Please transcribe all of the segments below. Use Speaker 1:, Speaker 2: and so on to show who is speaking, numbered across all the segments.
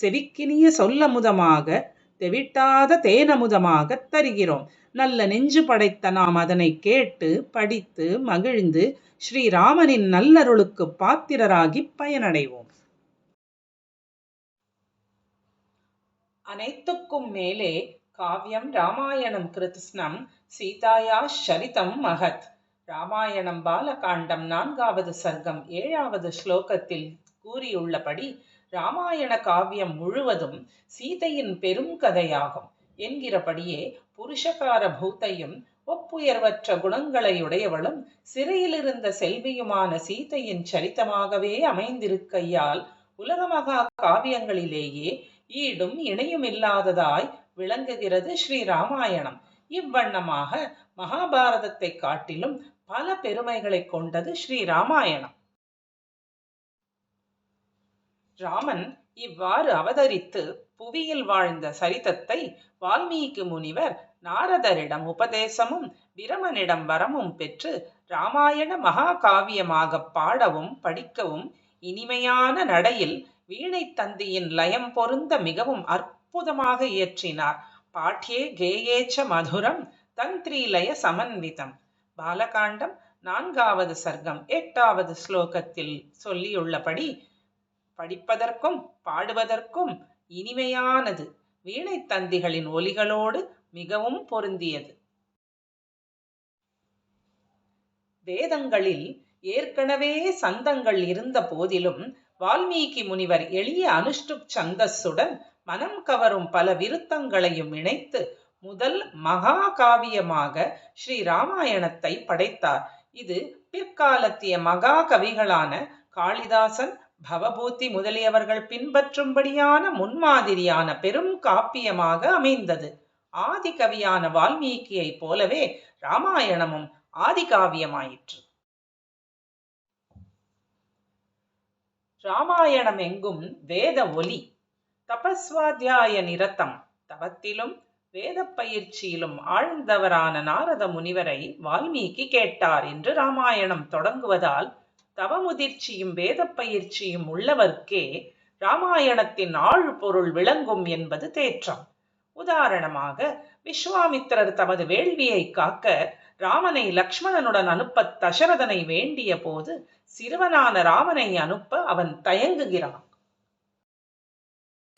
Speaker 1: செவிக்கினிய சொல்லமுதமாக தெவிட்டாத தேனமுதமாகத் தருகிறோம். நல்ல நெஞ்சு படைத்த நாம் அதனை கேட்டு படித்து மகிழ்ந்து ஸ்ரீராமனின் நல்லருளுக்கு பாத்திரராகிப் பயனடைவோம். அனைத்துக்கும் மேலே காவியம் ராமாயணம் கிருத்ஸ்னம் சீதாயா சரிதம் மகத். ராமாயணம் பாலகாண்டம் நான்காவது சர்க்கம் ஏழாவது ஸ்லோகத்தில் கூறியுள்ளபடி ராமாயண காவியம் முழுவதும் சீதையின் பெரும் கதையாகும் என்கிறபடியே புருஷகார பூத்தையும் ஒப்புயர்வற்ற குணங்களையுடையவளும் சிறையிலிருந்த செல்வியுமான சீதையின் சரித்தமாகவே அமைந்திருக்கையால் உலகமகா காவியங்களிலேயே ஈடும் இணையும் இல்லாததாய் விளங்குகிறது ஸ்ரீ ராமாயணம் இவ்வண்ணமாக மகாபாரதத்தை காட்டிலும் பல பெருமைகளை கொண்டது ஸ்ரீ ராமாயணம் ராமன் இவ்வாறு அவதரித்து புவியில் வாழ்ந்த சரிதத்தை வால்மீகி முனிவர் நாரதரிடம் உபதேசமும் பிரமனிடம் வரமும் பெற்று ராமாயண மகாகாவியமாக பாடவும் படிக்கவும் இனிமையான நடையில் வீணை தந்தியின் லயம் பொருந்த மிகவும் அற்புதமாக இயற்றினார். பாட்யே கேயேச்ச மதுரம் தந்திரீலய சமன்விதம். பாலகாண்டம் நான்காவது சர்க்கம் எட்டாவது ஸ்லோகத்தில் சொல்லியுள்ளபடி படிப்பதற்கும் பாடுவதற்கும் இனிமையானது. வீணை தந்திகளின் ஒலிகளோடு மிகவும் பொருந்தியது. வேதங்களில் ஏற்கனவே சந்தங்கள் இருந்த போதிலும் வால்மீகி முனிவர் எளிய அனுஷ்டுப் சந்தஸுடன் மனம் கவரும் பல விருத்தங்களையும் இணைத்து முதல் மகா காவியமாக ஸ்ரீ ராமாயணத்தை படைத்தார். இது பிற்காலத்திய மகா கவிகளான காளிதாசன் பவபூத்தி முதலியவர்கள் பின்பற்றும்படியான முன்மாதிரியான பெரும் காப்பியமாக அமைந்தது. ஆதி கவியான வால்மீகியைப் போலவே ராமாயணமும் ஆதி காவியமாயிற்று ராமாயணம் எங்கும் வேத ஒலி தபஸ்வாத்தியாய நிரத்தம் தவத்திலும் வேத பயிற்சியிலும் ஆழ்ந்தவரான நாரத முனிவரை வால்மீகி கேட்டார் என்று ராமாயணம் தொடங்குவதால் தவமுதிர்ச்சியும் வேத பயிற்சியும் உள்ளவர்க்கே ராமாயணத்தின் ஆழ் பொருள் விளங்கும் என்பது தேற்றம். உதாரணமாக விஸ்வாமித்திரர் தமது வேள்வியை காக்க ராமனை லக்ஷ்மணனுடன் அனுப்ப தசரதனை வேண்டிய போது சிறுவனான ராமனை அனுப்ப அவன் தயங்குகிறான்.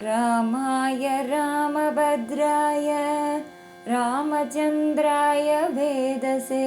Speaker 2: ராமாய ராமபத்ராய ராமச்சந்திராய வேதசே